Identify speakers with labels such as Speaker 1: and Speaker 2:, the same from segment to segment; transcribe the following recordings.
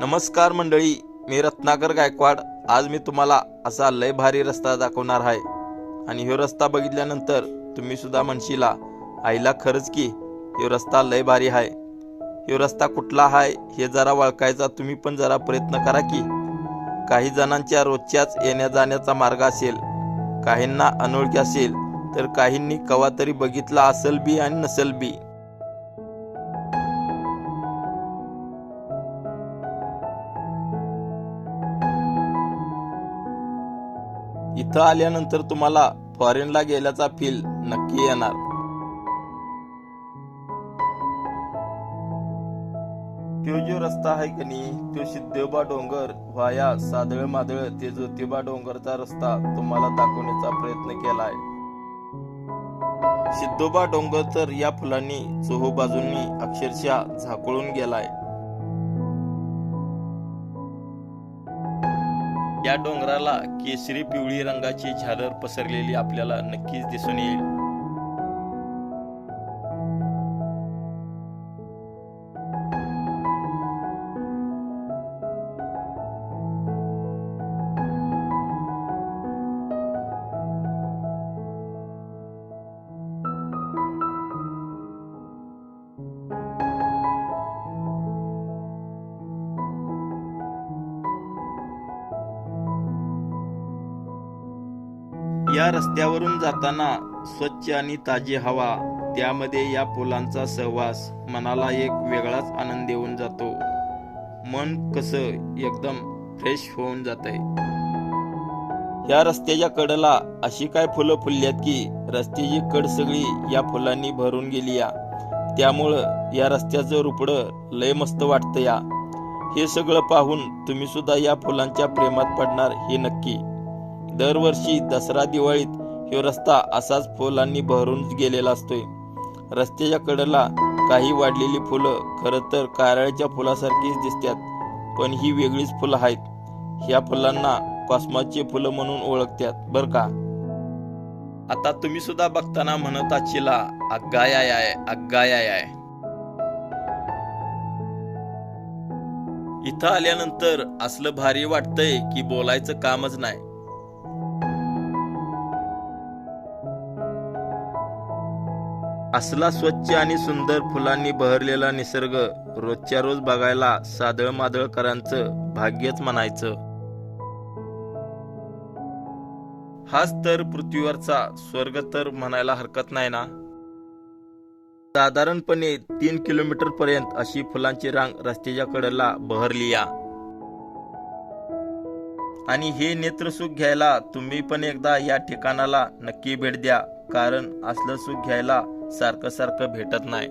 Speaker 1: नमस्कार मंडळी मी रत्नाकर गायकवाड. आज मी तुम्हाला असा लय भारी रस्ता दाखवणार आहे. आणि ह्यो रस्ता बघितल्यानंतर तुम्ही सुद्धा म्हणशीला आईला खरंच की ह्यो रस्ता लय भारी आहे. ह्यो रस्ता कुठला आहे हे जरा ओळखायचा तुम्ही पण जरा प्रयत्न करा की. काही जणांच्या रोजच्याच येण्या जाण्याचा मार्ग असेल काहींना अनोळखी असेल तर काहींनी कवा तरी बघितला असेल बी आणि नसेल बी. इथं आल्यानंतर तुम्हाला फॉरेनला गेल्याचा फील नक्की येणार. तो जो रस्ता आहे की नाही तो सिद्धोबा डोंगर व्हाया सादळ मादळ ते ज्योतिबा डोंगरचा रस्ता तुम्हाला दाखवण्याचा प्रयत्न केलाय. सिद्धोबा डोंगर तर या फुलांनी चोहो बाजूंनी अक्षरशः झाकळून गेलाय. या डोंगराला केसरी पिवळी रंगाची झालर पसरलेली आपल्याला नक्कीच दिसून येईल. या रस्त्यावरून जाताना स्वच्छ आणि ताजी हवा त्यामध्ये या फुलांचा सहवास मनाला एक वेगळाच आनंद देऊन जातो. मन कसं एकदम फ्रेश होऊन जात या रस्त्याच्या कडेला अशी काय फुलं फुलल्यात की रस्त्याची कड सगळी या फुलांनी भरून गेली या त्यामुळं या रस्त्याचं रुपडं लय मस्त वाटतं या हे सगळं पाहून तुम्ही सुद्धा या फुलांच्या प्रेमात पडणार हे नक्की. दरवर्षी दसरा दिवाळीत ह्यो रस्ता असाच फुलांनी भरून गेलेला असतोय. रस्त्याच्या कडेला काही वाढलेली फुलं खरं तर कारळ्याच्या फुलासारखीच दिसतात पण ही वेगळीच फुलं आहेत. ह्या फुलांना कॉस्मासची फुलं म्हणून ओळखतात बर का? आता तुम्ही सुद्धा बघताना म्हणत आचिला अग्गायाय आहे अग्गायाय आहे इथं आल्यानंतर असलं भारी वाटतंय की बोलायचं कामच नाही. असला स्वच्छ आणि सुंदर फुलांनी बहरलेला निसर्ग रोजच्या रोज बघायला सादळ मादळकरांचं भाग्यच म्हणायचं. हाच तर पृथ्वीवरचा स्वर्ग तर म्हणायला हरकत नाही ना? साधारणपणे तीन किलोमीटर पर्यंत अशी फुलांची रांग रस्त्याच्या कडेला बहरली या. आणि हे नेत्रसुख घ्यायला तुम्ही पण एकदा या ठिकाणाला नक्की भेट द्या कारण असलं सुख घ्यायला सारखं सारखं भेटत नाही.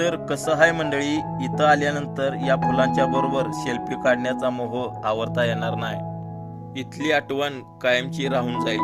Speaker 1: तर कसं आहे मंडळी इथं आल्यानंतर या फुलांच्या बरोबर सेल्फी काढण्याचा मोह आवरता येणार नाही. इथली आठवण कायमची राहून जाईल.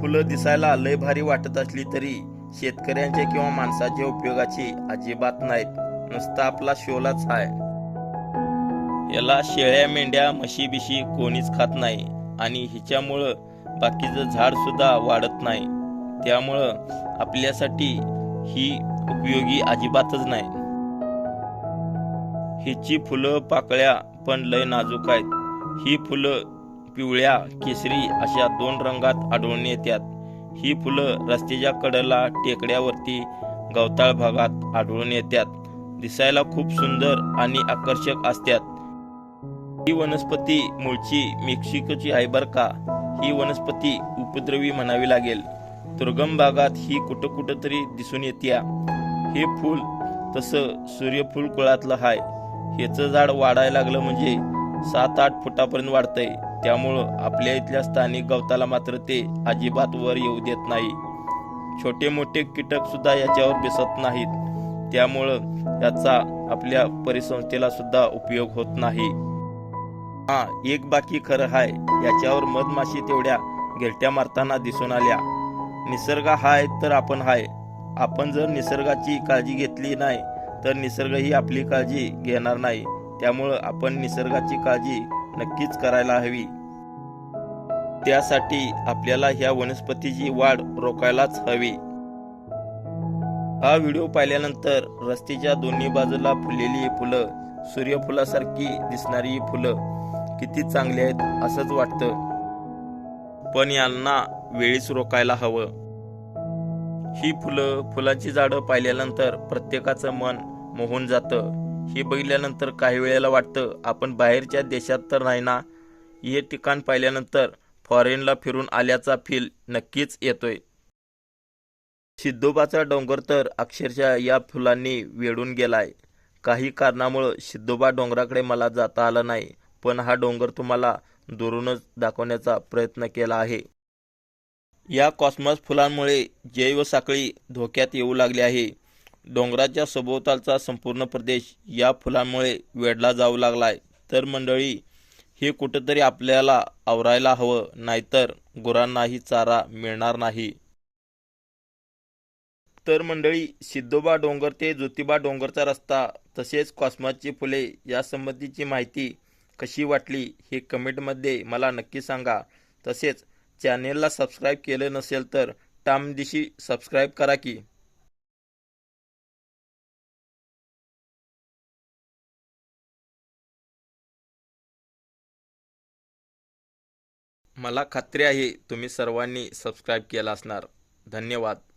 Speaker 1: फुलं दिसायला लय भारी वाटत असली तरी शेतकऱ्यांच्या किंवा माणसाच्या उपयोगाची अजिबात नाहीत. नुसता आपला शोलाच आहे याला शेळ्या मेंढ्या म्हशी बिशी कोणीच खात नाही आणि हिच्यामुळं बाकीचं झाड सुद्धा वाढत नाही. त्यामुळं आपल्यासाठी ही उपयोगी अजिबातच नाही. हिची फुलं पाकळ्या पण लय नाजूक आहेत. ही फुलं पिवळ्या केसरी अशा दोन रंगात आढळून येतात ही फुलं रस्त्याच्या कडेला टेकड्यावरती गवताळ भागात आढळून येतात दिसायला खूप सुंदर आणि आकर्षक असतात. ही वनस्पती मूळची मेक्सिकोची आहे बर का? ही वनस्पती उपद्रवी म्हणावी लागेल. दुर्गम भागात ही कुठं कुठं तरी दिसून येत्या. हे फूल तसं सूर्यफूल कुळातलं हाय. ह्याचं झाड वाढायला लागलं म्हणजे सात आठ फुटापर्यंत वाढतंय. त्यामुळं आपल्या इथल्या स्थानिक गवताला मात्र ते अजिबात वर येऊ देत नाही. छोटे मोठे कीटक सुद्धा याच्यावर दिसत नाहीत. त्यामुळं याचा आपल्या परिसंस्थेला सुद्धा उपयोग होत नाही. हा एक बाकी खरं हाय याच्यावर मधमाशी तेवढ्या गिरट्या मारताना दिसून आल्या. निसर्ग हाय तर आपण हाय. आपण जर निसर्गाची काळजी घेतली नाही तर निसर्ग ही आपली काळजी घेणार नाही. त्यामुळं आपण निसर्गाची काळजी नक्कीच करायला हवी. त्यासाठी आपल्याला ह्या वनस्पतीची वाढ रोखायलाच हवी. हा व्हिडिओ पाहिल्यानंतर रस्त्याच्या दोन्ही बाजूला फुललेली फुलं सूर्यफुलासारखी दिसणारी ही फुलं किती चांगली आहेत असंच वाटतं. पण यांना वेळीच रोखायला हवं. ही फुलं फुलाची झाडं पाहिल्यानंतर प्रत्येकाचं मन मोहून जातं. हे बघितल्यानंतर काही वेळेला वाटतं आपण बाहेरच्या देशात तर नाही ना? हे ठिकाण पाहिल्यानंतर फॉरेनला फिरून आल्याचा फील नक्कीच येतोय. सिद्धोबाचा डोंगर तर अक्षरशः या फुलांनी वेढून गेलाय. काही कारणामुळं सिद्धोबा डोंगराकडे मला जाता आलं नाही पण हा डोंगर तुम्हाला दुरूनच दाखवण्याचा प्रयत्न केला आहे. या कॉस्मॉस फुलांमुळे जैवसाखळी धोक्यात येऊ लागली आहे. डोंगराच्या सभोवतालचा संपूर्ण प्रदेश या फुलांमुळे वेढला जाऊ लागलाय. तर मंडळी हे कुठंतरी आपल्याला आवरायला हवं नाहीतर गुरांनाही चारा मिळणार नाही. तर मंडळी सिद्धोबा डोंगर ते ज्योतिबा डोंगरचा रस्ता तसेच कॉस्माची फुले यासंबंधीची माहिती कशी वाटली हे कमेंटमध्ये मला नक्की सांगा. तसेच चॅनेलला सबस्क्राईब केलं नसेल तर टामदिशी सबस्क्राईब करा की. मला खात्री आहे तुम्ही सर्वांनी सबस्क्राईब केला असणार. धन्यवाद.